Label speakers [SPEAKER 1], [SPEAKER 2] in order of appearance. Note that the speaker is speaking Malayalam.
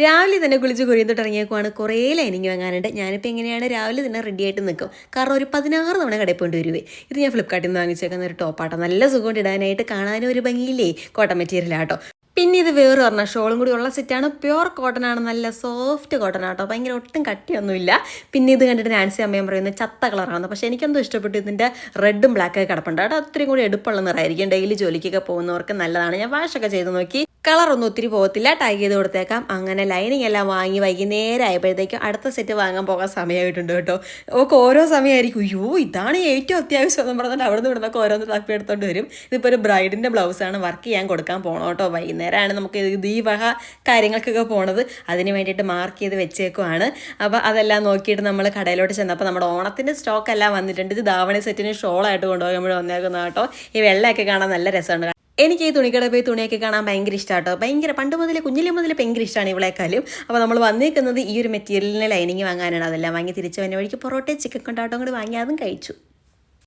[SPEAKER 1] രാവിലെ തന്നെ കുളിച്ച് കുരിയത്തോട്ട് ഇറങ്ങിയേക്കുവാണ്. കുറേ ലൈനിങ് വാങ്ങാനുണ്ട്. ഞാനിപ്പോൾ എങ്ങനെയാണ് രാവിലെ തന്നെ റെഡി ആയിട്ട് നിൽക്കും. കാരണം ഒരു പതിനാറ് തവണ കടയിൽ പോയിട്ട് വരുവേ. ഇത് ഞാൻ ഫ്ലിപ്കാർട്ടിൽ നിന്ന് വാങ്ങിച്ചേക്കുന്ന ഒരു ടോപ്പാട്ടോ നല്ല സുഖം ഇടാനായിട്ട്. കാണാനും ഒരു ഭംഗിയില്ലേ? കോട്ടൺ മെറ്റീരിയലാട്ടോ പിന്നെ ഇത് വേറെ പറഞ്ഞ ഷോളും കൂടി ഉള്ള സെറ്റാണ് പ്യുവർ കോട്ടൺ ആണ്. നല്ല സോഫ്റ്റ് കോട്ടൺ ആട്ടോ ഭയങ്കര ഒട്ടും കട്ടിയൊന്നുമില്ല. പിന്നെ ഇത് കണ്ടിട്ട് നാൻസി അമ്മയും പറയുന്നത് ചത്ത കളറാണ് പക്ഷേ എനിക്കെന്തോ ഇഷ്ടപ്പെട്ടു. ഇതിന്റെ റെഡും ബ്ലാക്കൊക്കെ കിടപ്പുണ്ട് അവിടെ അത്രയും കൂടി എടുപ്പുള്ള നിറമായിരിക്കും ഡെയിലി ജോലിക്കൊക്കെ പോകുന്നവർക്ക് നല്ലതാണ്. ഞാൻ വാഷൊക്കെ ചെയ്ത് നോക്കി. കളറൊന്നും ഒത്തിരി പോകത്തില്ല. ടൈ ചെയ്ത് കൊടുത്തേക്കാം. അങ്ങനെ ലൈനിങ് എല്ലാം വാങ്ങി വൈകുന്നേരം ആയപ്പോഴത്തേക്കും അടുത്ത സെറ്റ് വാങ്ങാൻ പോകാൻ സമയമായിട്ടുണ്ട് കേട്ടോ. ഓക്കെ ഓരോ സമയമായിരിക്കും. അയ്യോ ഇതാണ് ഏറ്റവും അത്യാവശ്യം എന്ന് പറഞ്ഞിട്ട് അവിടെ നിന്ന് ഇവിടുന്നൊക്കെ ഓരോന്ന് തപ്പി എടുത്തോണ്ട് വരും. ഇതിപ്പോൾ ഒരു ബ്രൈഡിന്റെ ബ്ലൗസാണ് വർക്ക് ചെയ്യാൻ കൊടുക്കാൻ പോകണം കേട്ടോ വൈകുന്നേരമാണ് നമുക്ക് ഇത് ഈ വക കാര്യങ്ങൾക്കൊക്കെ പോണത്. അതിന് വേണ്ടിയിട്ട് മാർക്ക് ചെയ്ത് വെച്ചേക്കുവാണ്. അപ്പോൾ അതെല്ലാം നോക്കിയിട്ട് നമ്മൾ കടയിലോട്ട് ചെന്നപ്പോൾ നമ്മുടെ ഓണത്തിന്റെ സ്റ്റോക്ക് എല്ലാം വന്നിട്ടുണ്ട്. ഇത് ധാവണി സെറ്റിന് ഷോളായിട്ട് കൊണ്ടുപോകുമ്പോൾ വന്നേക്കുന്ന കേട്ടോ. ഈ വെള്ളമൊക്കെ കാണാൻ നല്ല രസമുണ്ട് എനിക്ക് ഈ തുണിക്കട പോയി തുണിയൊക്കെ കാണാൻ ഭയങ്കര ഇഷ്ടമാട്ടോ ഭയങ്കര പണ്ട് മുതൽ കുഞ്ഞിലെ മുതൽ ഭയങ്കര ഇഷ്ടമാണ് ഇവളെക്കാളും. അപ്പോൾ നമ്മൾ വന്നേക്കുന്നത് ഈ ഒരു മെറ്റീരിയലിന് ലൈനിങ് വാങ്ങാനാണ്. അതെല്ലാം വാങ്ങി തിരിച്ച് വന്ന വഴിക്ക് പൊറോട്ടയും ചിക്കൻ കൊണ്ടാട്ടം കൂടി വാങ്ങി അതും കഴിച്ചു.